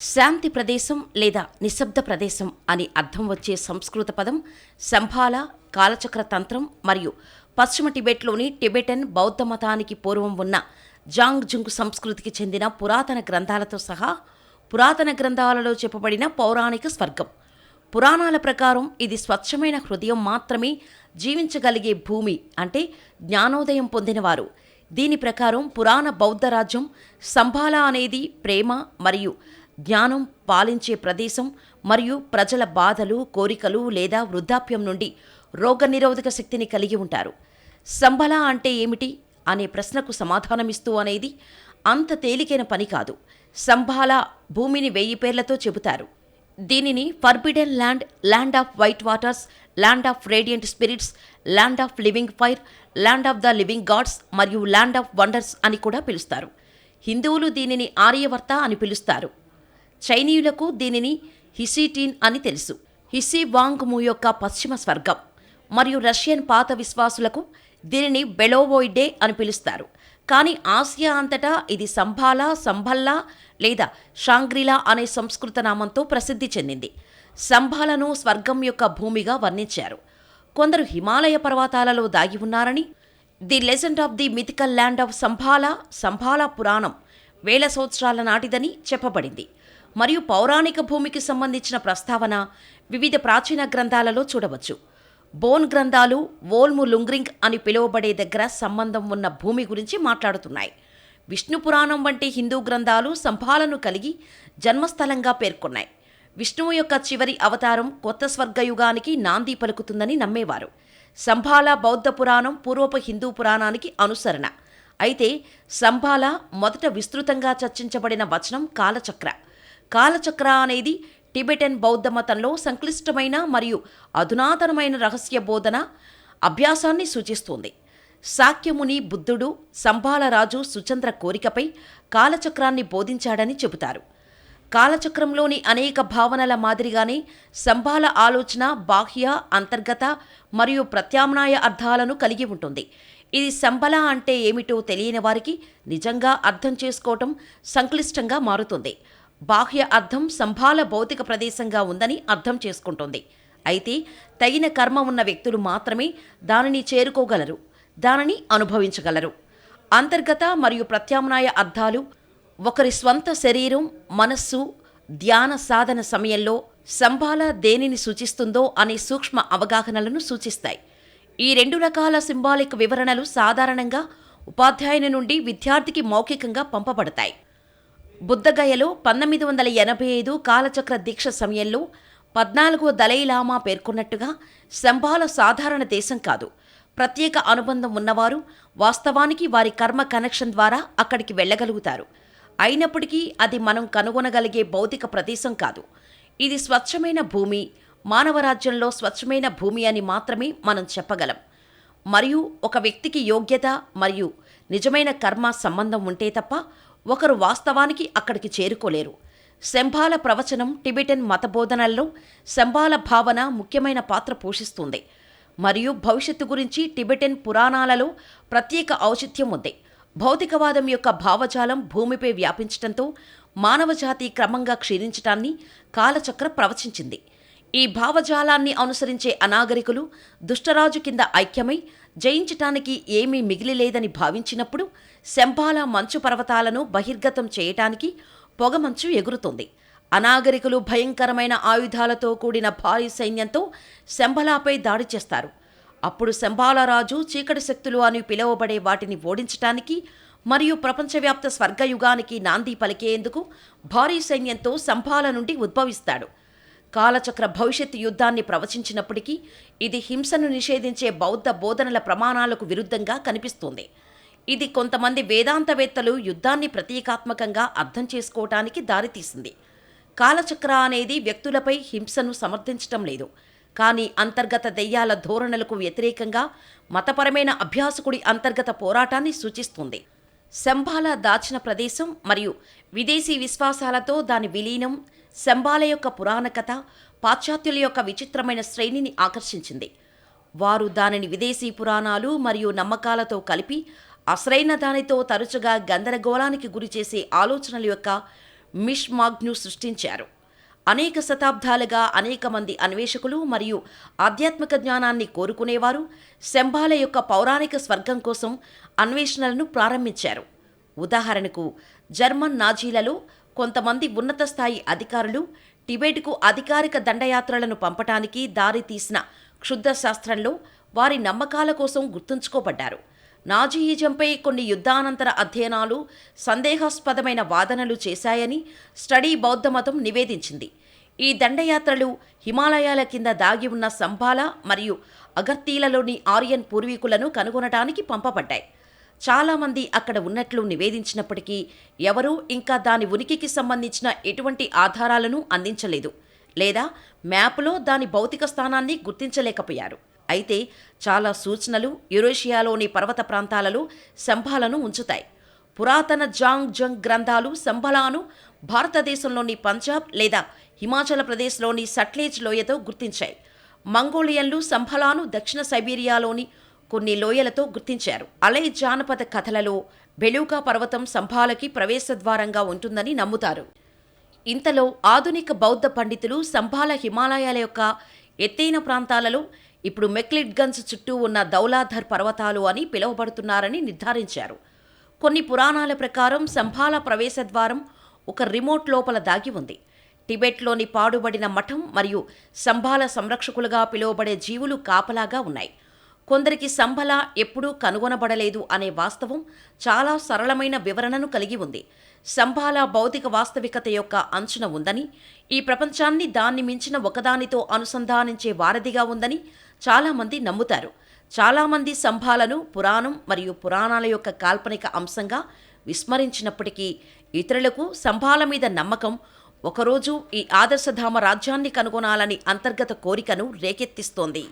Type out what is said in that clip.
శాంతి ప్రదేశం లేదా నిశ్శబ్ద ప్రదేశం అని అర్థం వచ్చే సంస్కృత పదం సంభాల కాలచక్ర తంత్రం మరియు పశ్చిమ టిబెట్లోని టిబెటన్ బౌద్ధ మతానికి పూర్వం ఉన్న జాంగ్ జుంగ్ సంస్కృతికి చెందిన పురాతన గ్రంథాలతో సహా పురాతన గ్రంథాలలో చెప్పబడిన పౌరాణిక స్వర్గం. పురాణాల ప్రకారం ఇది స్వచ్ఛమైన హృదయం మాత్రమే జీవించగలిగే భూమి అంటే జ్ఞానోదయం పొందినవారు. దీని ప్రకారం పురాణ బౌద్ధ రాజ్యం సంభాల అనేది ప్రేమ మరియు జ్ఞానం పాలించే ప్రదేశం మరియు ప్రజల బాధలు కోరికలు లేదా వృద్ధాప్యం నుండి రోగనిరోధక శక్తిని కలిగి ఉంటారు. సంభల అంటే ఏమిటి? అనే ప్రశ్నకు సమాధానమిస్తూ అనేది అంత తేలికైన పని కాదు. సంభాల భూమిని వెయ్యి పేర్లతో చెబుతారు. దీనిని forbidden land land of white waters land of radiant spirits land of living fire land of the living gods మరియు ల్యాండ్ ఆఫ్ వండర్స్ అని కూడా పిలుస్తారు. హిందువులు దీనిని ఆర్యవర్త అని పిలుస్తారు. చైనీయులకు దీనిని హిసిటీన్ అని తెలుసు. హిసి వాంగ్ము యొక్క పశ్చిమ స్వర్గం మరియు రష్యన్ పాత విశ్వాసులకు దీనిని బెలోవోయిడే అని పిలుస్తారు. కానీ ఆసియా అంతటా ఇది సంభాలా సంభల్లా లేదా షాంగ్రిలా అనే సంస్కృత నామంతో ప్రసిద్ధి చెందింది. సంభాలను స్వర్గం యొక్క భూమిగా వర్ణించారు. కొందరు హిమాలయ పర్వతాలలో దాగి ఉన్నారని the legend of the mythical land of Shambhala Shambhala పురాణం వేల సంవత్సరాల నాటిదని చెప్పబడింది. మరియు పౌరాణిక భూమికి సంబంధించిన ప్రస్తావన వివిధ ప్రాచీన గ్రంథాలలో చూడవచ్చు. బోన్ గ్రంథాలు వోల్ము లుంగ్రింగ్ అని పిలువబడే దగ్గర సంబంధం ఉన్న భూమి గురించి మాట్లాడుతున్నాయి. విష్ణు పురాణం వంటి హిందూ గ్రంథాలు సంభాలను కలిగి జన్మస్థలంగా పేర్కొన్నాయి. విష్ణువు యొక్క చివరి అవతారం కొత్త స్వర్గయుగానికి నాంది పలుకుతుందని నమ్మేవారు. సంభాల బౌద్ధ పురాణం పూర్వపు హిందూ పురాణానికి అనుసరణ. అయితే సంభాల మొదట విస్తృతంగా చర్చించబడిన వచనం కాలచక్ర. కాలచక్ర అనేది టిబెటన్ బౌద్ధ మతంలో సంక్లిష్టమైన మరియు అధునాతనమైన రహస్య బోధన అభ్యాసాన్ని సూచిస్తుంది. శాక్యముని బుద్ధుడు సంభాల రాజు సుచంద్ర కోరికపై కాలచక్రాన్ని బోధించాడని చెబుతారు. కాలచక్రంలోని అనేక భావనల మాదిరిగానే సంభాల ఆలోచన బాహ్య అంతర్గత మరియు ప్రత్యామ్నాయ అర్థాలను కలిగి ఉంటుంది. ఇది సంబల అంటే ఏమిటో తెలియని వారికి నిజంగా అర్థం చేసుకోవటం సంక్లిష్టంగా మారుతుంది. బాహ్య అర్థం సంభాల భౌతిక ప్రదేశంగా ఉందని అర్థం చేసుకుంటుంది. అయితే తగిన కర్మ ఉన్న వ్యక్తులు మాత్రమే దానిని చేరుకోగలరు దానిని అనుభవించగలరు. అంతర్గత మరియు ప్రత్యామ్నాయ అర్థాలు ఒకరి స్వంత శరీరం మనస్సు ధ్యాన సాధన సమయంలో సంభాల దేనిని సూచిస్తుందో అనే సూక్ష్మ అవగాహనలను సూచిస్తాయి. ఈ రెండు రకాల సింబాలిక్ వివరణలు సాధారణంగా ఉపాధ్యాయుని నుండి విద్యార్థికి మౌఖికంగా పంపబడతాయి. బుద్ధగయలో పంతొమ్మిది వందల ఎనభై ఐదు కాలచక్ర దీక్ష సమయంలో పద్నాలుగో దలైలామా పేర్కొన్నట్టుగా శంభాల సాధారణ దేశం కాదు. ప్రత్యేక అనుబంధం ఉన్నవారు వాస్తవానికి వారి కర్మ కనెక్షన్ ద్వారా అక్కడికి వెళ్ళగలుగుతారు. అయినప్పటికీ అది మనం కనుగొనగలిగే భౌతిక ప్రదేశం కాదు. ఇది స్వచ్ఛమైన భూమి మానవరాజ్యంలో స్వచ్ఛమైన భూమి అని మాత్రమే మనం చెప్పగలం. మరియు ఒక వ్యక్తికి యోగ్యత మరియు నిజమైన కర్మ సంబంధం ఉంటే తప్ప ఒకరు వాస్తవానికి అక్కడికి చేరుకోలేరు. శంభాల ప్రవచనం టిబెటన్ మతబోధనల్లో శంభాల భావన ముఖ్యమైన పాత్ర పోషిస్తుంది. మరియు భవిష్యత్తు గురించి టిబెటన్ పురాణాలలో ప్రత్యేక ఔచిత్యం ఉంది. భౌతికవాదం యొక్క భావజాలం భూమిపై వ్యాపించటంతో మానవజాతి క్రమంగా క్షీణించటాన్ని కాలచక్ర ప్రవచించింది. ఈ భావజాలాన్ని అనుసరించే అనాగరికులు దుష్టరాజు కింద ఐక్యమై జయించటానికి ఏమీ మిగిలిలేదని భావించినప్పుడు శంభాల మంచు పర్వతాలను బహిర్గతం చేయటానికి పొగమంచు ఎగురుతుంది. అనాగరికులు భయంకరమైన ఆయుధాలతో కూడిన భారీ సైన్యంతో శంభలాపై దాడి చేస్తారు. అప్పుడు శంభాలరాజు చీకటి శక్తులు అని పిలువబడే వాటిని ఓడించటానికి మరియు ప్రపంచవ్యాప్త స్వర్గయుగానికి నాంది పలికేందుకు భారీ సైన్యంతో శంభాల నుండి ఉద్భవిస్తాడు. కాలచక్ర భవిష్యత్ యుద్ధాన్ని ప్రవచించినప్పటికీ ఇది హింసను నిషేధించే బౌద్ధ బోధనల ప్రమాణాలకు విరుద్ధంగా కనిపిస్తుంది. ఇది కొంతమంది వేదాంతవేత్తలు యుద్ధాన్ని ప్రతీకాత్మకంగా అర్థం చేసుకోవటానికి దారితీసింది. కాలచక్ర అనేది వ్యక్తులపై హింసను సమర్థించటం లేదు. కానీ అంతర్గత దెయ్యాల ధోరణులకు వ్యతిరేకంగా మతపరమైన అభ్యాసకుడి అంతర్గత పోరాటాన్ని సూచిస్తుంది. శంభాల దాచిన ప్రదేశం మరియు విదేశీ విశ్వాసాలతో దాని విలీనం శంబాల యొక్క పురాణ కథ పాశ్చాత్యుల యొక్క విచిత్రమైన శ్రేణిని ఆకర్షించింది. వారు దానిని విదేశీ పురాణాలు మరియు నమ్మకాలతో కలిపి అసలైన దానితో తరచుగా గందరగోళానికి గురిచేసే ఆలోచనల యొక్క మిష్ మాగ్ను సృష్టించారు. అనేక శతాబ్దాలుగా అనేక మంది అన్వేషకులు మరియు ఆధ్యాత్మిక జ్ఞానాన్ని కోరుకునేవారు శంభాల యొక్క పౌరాణిక స్వర్గం కోసం అన్వేషణలను ప్రారంభించారు. ఉదాహరణకు జర్మన్ నాజీలలో కొంతమంది ఉన్నత స్థాయి అధికారులు టిబెట్కు అధికారిక దండయాత్రలను పంపటానికి దారి తీసిన వారి నమ్మకాల కోసం గుర్తుంచుకోబడ్డారు. నాజీయిజంపై కొన్ని యుద్ధానంతర అధ్యయనాలు సందేహాస్పదమైన వాదనలు చేశాయని స్టడీ బౌద్ధమతం నివేదించింది. ఈ దండయాత్రలు హిమాలయాల కింద దాగి ఉన్న సంభాల మరియు అగర్తీలలోని ఆర్యన్ పూర్వీకులను కనుగొనటానికి పంపబడ్డాయి. చాలామంది అక్కడ ఉన్నట్లు నివేదించినప్పటికీ ఎవరూ ఇంకా దాని ఉనికికి సంబంధించిన ఎటువంటి ఆధారాలను అందించలేదు లేదా మ్యాప్లో దాని భౌతిక స్థానాన్ని గుర్తించలేకపోయారు. అయితే చాలా సూచనలు యురేషియాలోని పర్వత ప్రాంతాలలో సంభాలను ఉంచుతాయి. పురాతన జాంగ్ జంగ్ గ్రంథాలు సంభలాను భారతదేశంలోని పంజాబ్ లేదా హిమాచల్ ప్రదేశ్లోని సట్లేజ్ లోయతో గుర్తించాయి. మంగోలియన్లు సంభలాను దక్షిణ సైబీరియాలోని కొన్ని లోయలతో గుర్తించారు. అలై జానపద కథలలో బెలూకా పర్వతం సంభాలకి ప్రవేశద్వారంగా ఉంటుందని నమ్ముతారు. ఇంతలో ఆధునిక బౌద్ధ పండితులు సంభాల హిమాలయాల యొక్క ఎత్తైన ప్రాంతాలలో ఇప్పుడు మెక్లిడ్గంజ్ చుట్టూ ఉన్న దౌలాధర్ పర్వతాలు అని పిలువబడుతున్నారని నిర్ధారించారు. కొన్ని పురాణాల ప్రకారం సంభాల ప్రవేశద్వారం ఒక రిమోట్ లోపల దాగి ఉంది. టిబెట్లోని పాడుబడిన మఠం మరియు సంభాల సంరక్షకులుగా పిలువబడే జీవులు కాపలాగా ఉన్నాయి. కొందరికి సంభల ఎప్పుడూ కనుగొనబడలేదు అనే వాస్తవం చాలా సరళమైన వివరణను కలిగి ఉంది. సంభాల భౌతిక వాస్తవికత యొక్క అంచున ఉందని ఈ ప్రపంచాన్ని దాన్ని మించిన ఒకదానితో అనుసంధానించే వారధిగా ఉందని చాలామంది నమ్ముతారు. చాలామంది సంభాలను పురాణం మరియు పురాణాల యొక్క కాల్పనిక అంశంగా విస్మరించినప్పటికీ ఇతరులకు సంభాల మీద నమ్మకం ఒకరోజు ఈ ఆదర్శధామ రాజ్యాన్ని కనుగొనాలని అంతర్గత కోరికను రేకెత్తిస్తోంది.